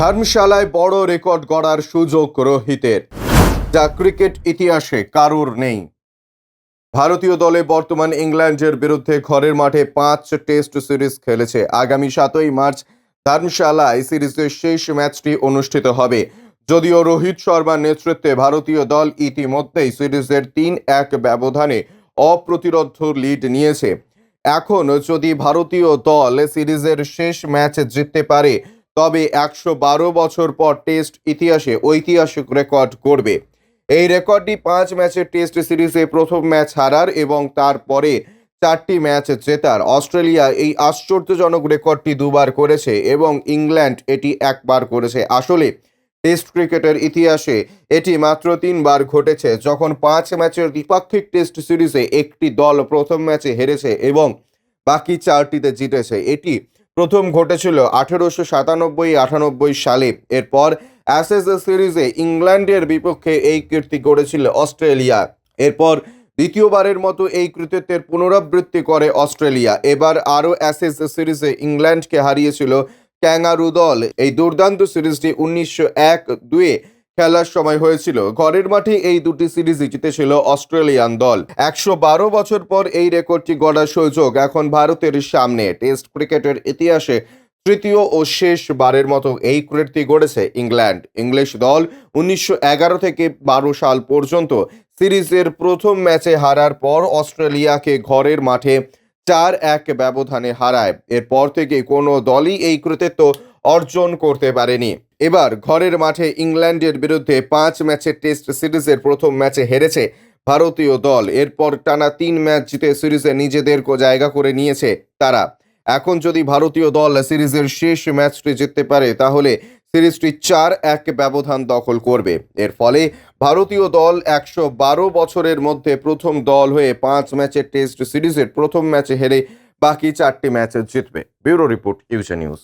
ধর্মশালায় বড় রেকর্ড গড়ার সুযোগ রোহিতের। যা ক্রিকেট ইতিহাসে কারুর নেই। ভারতীয় দলে বর্তমান ইংল্যান্ডের বিরুদ্ধে ঘরের মাঠে পাঁচ টেস্ট সিরিজ খেলেছে। আগামী সাতই মার্চ ধর্মশালায় সিরিজের শেষ ম্যাচটি অনুষ্ঠিত হবে। যদিও রোহিত শর্মার নেতৃত্বে ভারতীয় দল ইতিমধ্যেই সিরিজের তিন এক ব্যবধানে অপ্রতিরোধ লিড নিয়েছে। এখন যদি ভারতীয় দল সিরিজের শেষ ম্যাচ জিততে পারে তবে একশো বারো বছর পর টেস্ট ইতিহাসে ঐতিহাসিক রেকর্ড করবে এই রেকর্ডটি পাঁচ ম্যাচের টেস্ট সিরিজে প্রথম ম্যাচ হারার এবং তারপরে চারটি ম্যাচ জেতার। অস্ট্রেলিয়া এই আশ্চর্যজনক রেকর্ডটি দুবার করেছে এবং ইংল্যান্ড এটি একবার করেছে। আসলে টেস্ট ক্রিকেটের ইতিহাসে এটি মাত্র তিনবার ঘটেছে, যখন পাঁচ ম্যাচের দ্বিপাক্ষিক টেস্ট সিরিজে একটি দল প্রথম ম্যাচে হেরেছে এবং বাকি চারটিতে জিতেছে। এটি প্রথম ঘটেছিল আঠেরোশো সাতানব্বই আটানব্বই সালে। এরপর অ্যাসেস সিরিজে ইংল্যান্ডের বিপক্ষে এই কীর্তি গড়েছিল অস্ট্রেলিয়া। এরপর দ্বিতীয়বারের মতো এই কৃতিত্বের পুনরাবৃত্তি করে অস্ট্রেলিয়া। এবার আরও অ্যাসেস সিরিজে ইংল্যান্ডকে হারিয়েছিল ক্যাঙ্গারু দল। এই দুর্দান্ত সিরিজটি উনিশশো এক দুয়ে খেলার সময় হয়েছিল। ঘরের মাঠে এই দুটি সিরিজই জিতেছিল অস্ট্রেলিয়ান দল। একশো বারো বছর পর এই রেকর্ডটি গড়ার সুযোগ এখন ভারতের সামনে। টেস্ট ক্রিকেটের ইতিহাসে তৃতীয় ও শেষ বারের মতো এই কীর্তি গড়েছে ইংল্যান্ড। ইংলিশ দল উনিশশো এগারো থেকে বারো সাল পর্যন্ত সিরিজের প্রথম ম্যাচে হারার পর অস্ট্রেলিয়াকে ঘরের মাঠে চার এক ব্যবধানে হারায়। এরপর থেকে কোনো দলই এই কৃতিত্ব অর্জন করতে পারেনি। এবার ঘরের মাঠে ইংল্যান্ডের বিরুদ্ধে পাঁচ ম্যাচের টেস্ট সিরিজের প্রথম ম্যাচে হেরেছে ভারতীয় দল। এরপর টানা তিন ম্যাচ জিতে সিরিজে নিজেদেরকে জায়গা করে নিয়েছে তারা। এখন যদি ভারতীয় দল সিরিজের শেষ ম্যাচটি জিততে পারে, তাহলে সিরিজটি চার এক ব্যবধান দখল করবে। এর ফলে ভারতীয় দল একশো বারো বছরের মধ্যে প্রথম দল হয়ে পাঁচ ম্যাচের টেস্ট সিরিজের প্রথম ম্যাচে হেরে বাকি চারটি ম্যাচে জিতবে। Bureau report, UJ news.